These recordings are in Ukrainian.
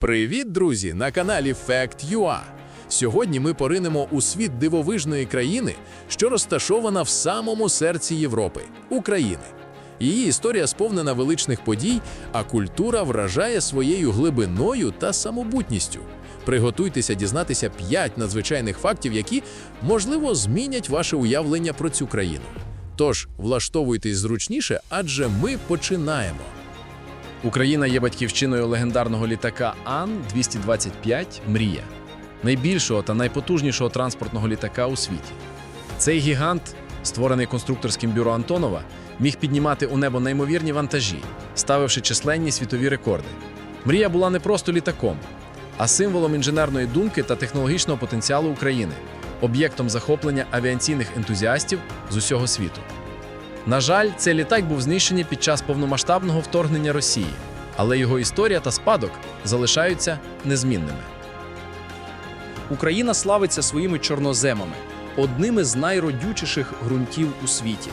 Привіт, друзі! На каналі Fact.ua. Сьогодні ми поринемо у світ дивовижної країни, що розташована в самому серці Європи України. Її історія сповнена величних подій, а культура вражає своєю глибиною та самобутністю. Приготуйтеся дізнатися 5 надзвичайних фактів, які, можливо, змінять ваше уявлення про цю країну. Тож влаштовуйтесь зручніше, адже ми починаємо. Україна є батьківщиною легендарного літака Ан-225 Мрія, найбільшого та найпотужнішого транспортного літака у світі. Цей гігант, створений конструкторським бюро Антонова, міг піднімати у небо неймовірні вантажі, ставивши численні світові рекорди. Мрія була не просто літаком, а символом інженерної думки та технологічного потенціалу України, об'єктом захоплення авіаційних ентузіастів з усього світу. На жаль, цей літак був знищений під час повномасштабного вторгнення Росії, але його історія та спадок залишаються незмінними. Україна славиться своїми чорноземами, одними з найродючіших ґрунтів у світі.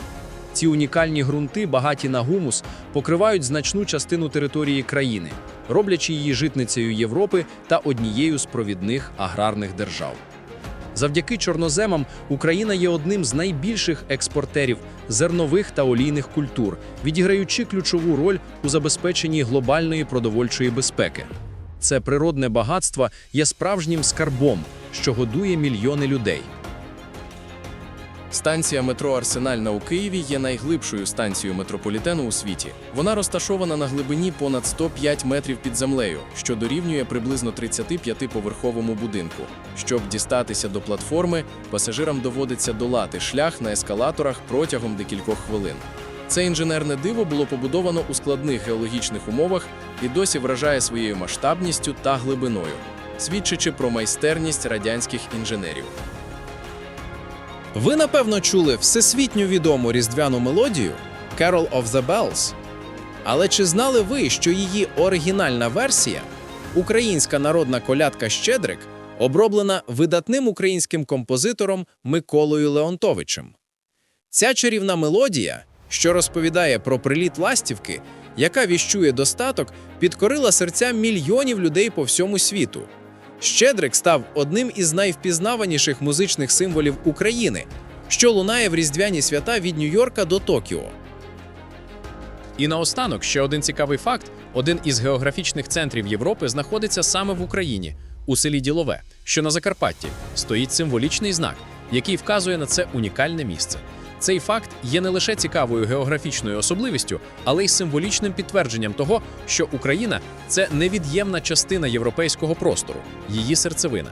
Ці унікальні ґрунти, багаті на гумус, покривають значну частину території країни, роблячи її житницею Європи та однією з провідних аграрних держав. Завдяки чорноземам Україна є одним з найбільших експортерів зернових та олійних культур, відіграючи ключову роль у забезпеченні глобальної продовольчої безпеки. Це природне багатство є справжнім скарбом, що годує мільйони людей. Станція метро Арсенальна у Києві є найглибшою станцією метрополітену у світі. Вона розташована на глибині понад 105 метрів під землею, що дорівнює приблизно 35-поверховому будинку. Щоб дістатися до платформи, пасажирам доводиться долати шлях на ескалаторах протягом декількох хвилин. Це інженерне диво було побудовано у складних геологічних умовах і досі вражає своєю масштабністю та глибиною, свідчачи про майстерність радянських інженерів. Ви напевно чули всесвітньо відому різдвяну мелодію Carol of the Bells. Але чи знали ви, що її оригінальна версія, українська народна колядка Щедрик, оброблена видатним українським композитором Миколою Леонтовичем? Ця чарівна мелодія, що розповідає про приліт ластівки, яка віщує достаток, підкорила серця мільйонів людей по всьому світу. Щедрик став одним із найвпізнаваніших музичних символів України, що лунає в різдвяні свята від Нью-Йорка до Токіо. І наостанок ще один цікавий факт: один із географічних центрів Європи знаходиться саме в Україні, у селі Ділове, що на Закарпатті стоїть символічний знак, який вказує на це унікальне місце. Цей факт є не лише цікавою географічною особливістю, але й символічним підтвердженням того, що Україна це невід'ємна частина європейського простору, її серцевина.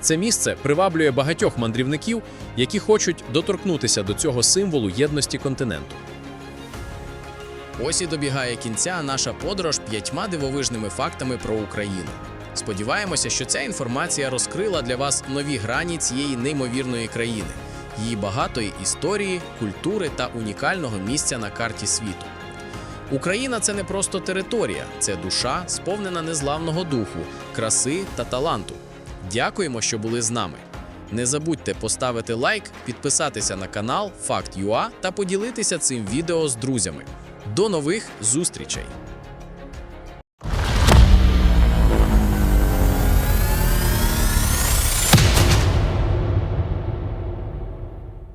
Це місце приваблює багатьох мандрівників, які хочуть доторкнутися до цього символу єдності континенту. Ось і добігає кінця наша подорож п'ятьма дивовижними фактами про Україну. Сподіваємося, що ця інформація розкрила для вас нові грані цієї неймовірної країни, її багатої історії, культури та унікального місця на карті світу. Україна це не просто територія, це душа, сповнена незламного духу, краси та таланту. Дякуємо, що були з нами. Не забудьте поставити лайк, підписатися на канал Fact.ua та поділитися цим відео з друзями. До нових зустрічей!